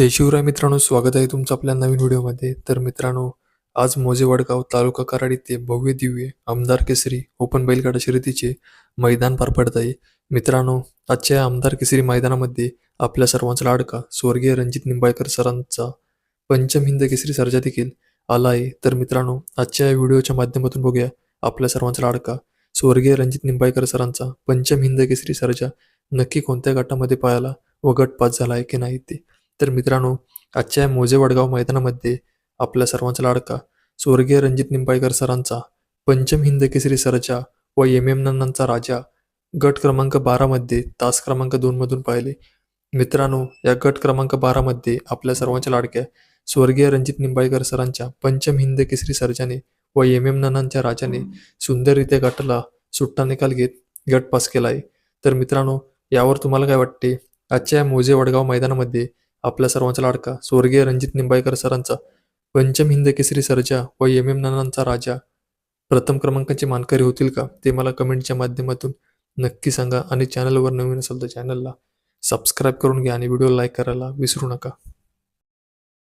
जय शिवराय मित्रांनो स्वागत आहे तुमचं आपल्या नवीन व्हिडिओमध्ये. तर मित्रांनो आज मोजे वडगाव तालुका कराड येथे भव्य दिव्य आमदार केसरी ओपन बैलगाडा शर्यतीचे मैदान पार पडत आहे. मित्रांनो आजच्या या आमदार केसरी मैदानामध्ये आपल्या सर्वांचा लाडका स्वर्गीय रणजित निंबाळकर सरांचा पंचम हिंद केसरी सर्जा देखील आला आहे. तर मित्रांनो आजच्या या व्हिडिओच्या माध्यमातून बघूया आपल्या सर्वांचा लाडका स्वर्गीय रणजित निंबाळकर सरांचा पंचम हिंद केसरी सर्जा नक्की कोणत्या गटामध्ये पाहायला व गट पास झाला आहे की नाही ते. तर मित्रांनो आजच्या मोजे वडगाव मैदानामध्ये आपल्या सर्वांचा लाडका स्वर्गीय रणजित निंबाळकर सरांचा पंचम हिंद केसरी सरचा व एम एम नन्नांचा राजा गट क्रमांक बारामध्ये तास क्रमांक दोनमधून पाहिले. मित्रांनो या गट क्रमांक बारामध्ये आपल्या सर्वांच्या लाडक्या स्वर्गीय रणजित निंबाळकर सरांच्या पंचम हिंद केसरी सर्जाने व एम एम नन्नांच्या राजाने सुंदररित्या गटाला सुट्टा निकाल घेत गट पास केला आहे तर मित्रांनो यावर तुम्हाला काय वाटते? आजच्या या मोजे वडगाव मैदानामध्ये आपल्या सर्वांचा लाडका. स्वर्गीय रणजित निंबाळकर सरांचा. पंचम हिंद केसरी सर्जा व एम एम नानांचा राजा. प्रथम क्रमांकाचे मानकरी होतील का? ते मला कमेंटच्या माध्यमातून नक्की सांगा आणि चॅनलवर नवीन असेल तर चॅनलला सबस्क्राईब करून घ्या आणि व्हिडिओ लाईक करायला विसरू नका.